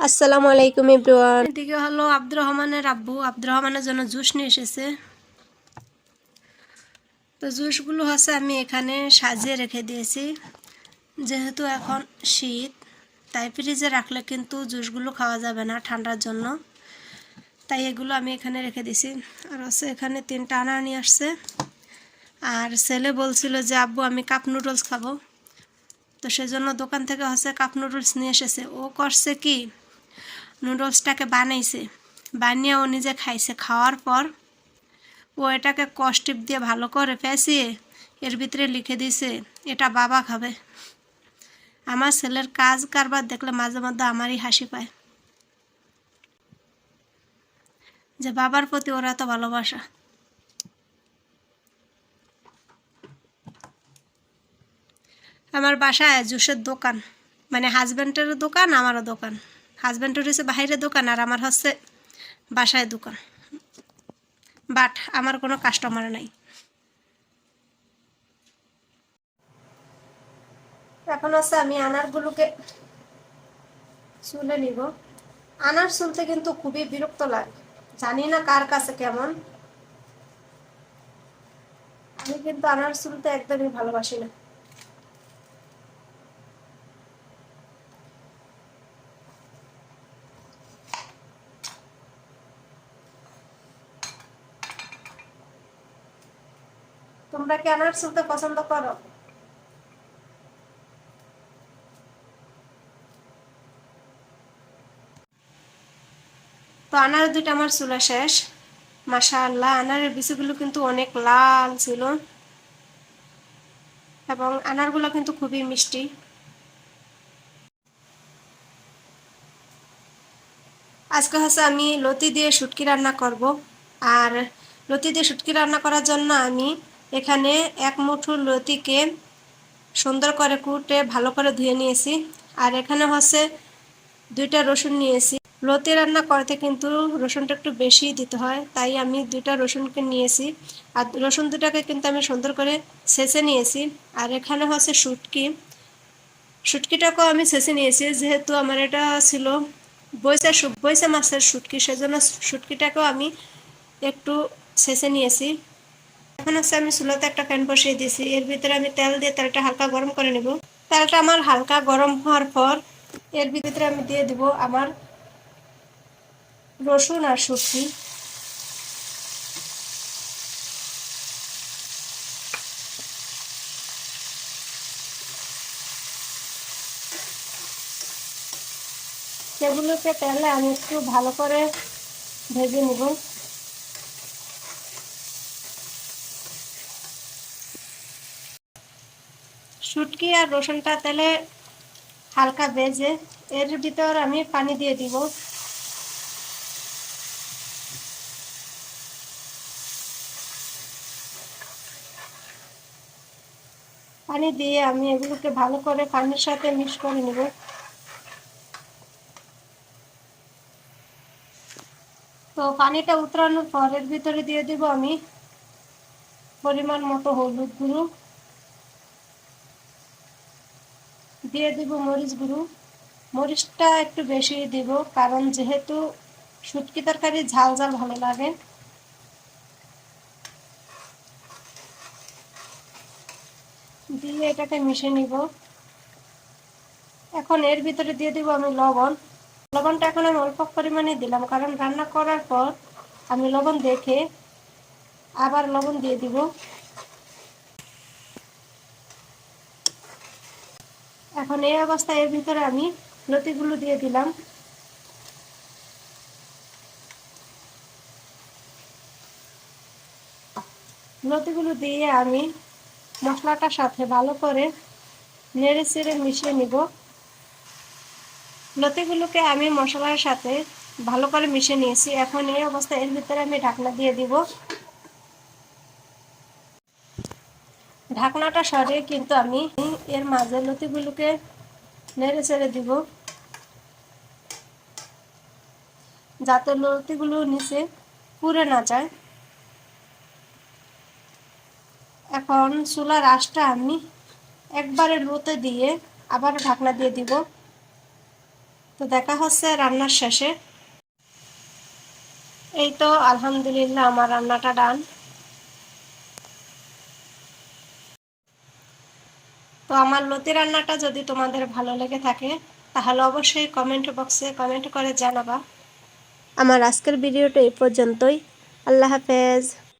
আসসালামু আলাইকুম এভরিওয়ান। এদিকে হলো আব্দুর রহমানের আব্বু। আব্দুর রহমানের জন্য জুস নিয়ে এসেছে। তো জুসগুলো হচ্ছে আমি এখানে সাজিয়ে রেখে দিয়েছি। যেহেতু এখন শীত, তাই ফ্রিজে রাখলে কিন্তু জুসগুলো খাওয়া যাবে না ঠান্ডার জন্য। তাই এগুলো আমি এখানে রেখে দিছি আর হচ্ছে এখানে তিনটা আনার নিয়ে আসছে। আর ছেলে বলছিল যে, আব্বু, আমি কাপ নুডলস খাব। তো সেজন্য দোকান থেকে হচ্ছে কাপ নুডলস নিয়ে এসেছে। ও করছে কি? নুডলসটাকে বানাইছে। বানিয়ে ও নিজে খাইছে। খাওয়ার পর ও এটাকে কষ্টিপ দিয়ে ভালো করে পেঁচিয়ে এর ভিতরে লিখে দিয়েছে, এটা বাবা খাবে। আমার ছেলের কাজ কারবার দেখলে মাঝে মধ্যে আমারই হাসি পায়। যে বাবার প্রতি ওরা তো ভালোবাসা। আমার বাসায় জুসের দোকান মানে হাজব্যান্ডের দোকান, আমারও দোকান। হাজব্যান্ডের হচ্ছে বাইরের দোকান আর আমার হচ্ছে বাসায় দোকান। বাট আমার কোনো কাস্টমার নাই। এখন হচ্ছে আমি আনারগুলোকে চুলে নিব। আনার চুলতে কিন্তু খুবই বিরক্ত লাগে। জানি না কার কাছে কেমন। আমি কিন্তু আনার চুলতে একদমই ভালোবাসি না। তোমরা কি আনার চুলতে পছন্দ করো? তো আনার দুইটা আমার চুলা শেষ। মাসা আল্লাহ আনারের বিচিগুলো কিন্তু অনেক লাল ছিল। এবং আনারগুলো কিন্তু খুবই মিষ্টি। আজকে হচ্ছে আমি লতি দিয়ে শুটকি রান্না করব। আর লতি দিয়ে শুটকি রান্না করার জন্য আমি এখানে এক মুঠো লতিকে সুন্দর করে কুটে ভালো করে ধুয়ে নিয়েছি। আর এখানে হচ্ছে দুইটা রসুন নিয়েছি। লতি রান্না করতে কিন্তু রসুনটা একটু বেশি দিতে হয়, তাই আমি দুইটা রসুনকে নিয়েছি। আর রসুন দুটাকে কিন্তু আমি সুন্দর করে ছেঁচে নিয়েছি। আর এখানে হচ্ছে শুটকি। শুটকিটাকেও আমি ছেঁচে নিয়েছি, যেহেতু আমার এটা ছিল বৈশা বৈশা মাছের শুটকি, সেজন্য শুটকিটাকেও আমি একটু ছেঁচে নিয়েছি। এখন হচ্ছে আমি চুলাতে একটা প্যান বসিয়ে দিয়েছি। এর ভিতরে আমি তেল দিয়ে তেলটা হালকা গরম করে নেব। তেলটা আমার হালকা গরম হওয়ার পর এর ভিতরে আমি দিয়ে দিব আমার রসুন আর শুটকি সেগুলোকে তেলে আমি একটু ভালো করে ভেজে নেব। শুটকি আর রসুনটা তেলে হালকা ভেজে, এর ভিতর আমি পানি দিয়ে দিব। পানি দিয়ে আমি এগুলোকে ভালো করে পানির সাথে মিক্স করে নেব। তো পানিটা উতরানোর পর এর ভিতরে দিয়ে দিব আমি পরিমাণ মতো হলুদ গুঁড়ো। দিয়ে দিব মরিচ গুঁড়ো। মরিচটা একটু বেশি দিব, কারণ যেহেতু শুটকি তরকারি ঝাল ঝাল ভালো লাগে। দিয়ে এটাকে মিশে নিব। এখন এর ভিতরে দিয়ে দিব আমি লবণ। লবণটা এখন আমি অল্প পরিমাণে দিলাম, কারণ রান্না করার পর আমি লবণ দেখে আবার লবণ দিয়ে দিব। এখন এই অবস্থায় এর ভিতরে আমি লতিগুলো দিয়ে দিলাম। লতিগুলো দিয়ে আমি মশলাটার সাথে ভালো করে নেড়ে চেড়ে মিশিয়ে নিব। লতিগুলোকে আমি মশলার সাথে ভালো করে মিশিয়ে নিয়েছি। এখন এই অবস্থায় এর ভিতরে আমি ঢাকনা দিয়ে দিব। ঢাকনাটা সরিয়ে কিন্তু আমি এর মাঝে লতিগুলোকে নেড়ে চেড়ে দিব। যাতে লতিগুলো নিচে পুড়ে না যায়। এখন চুলার আশটা আমি একবারে লোতে দিয়ে আবার ঢাকনা দিয়ে দিব। তো দেখা হচ্ছে রান্নার শেষে। এই তো, আলহামদুলিল্লাহ, আমার রান্নাটা ডান। আমার লতি রান্নাটা যদি তোমাদের ভালো লেগে থাকে, তাহলে অবশ্যই কমেন্ট বক্সে কমেন্ট করে জানাবা। আমার আজকের ভিডিওটা এই পর্যন্তই। আল্লাহ হাফেজ।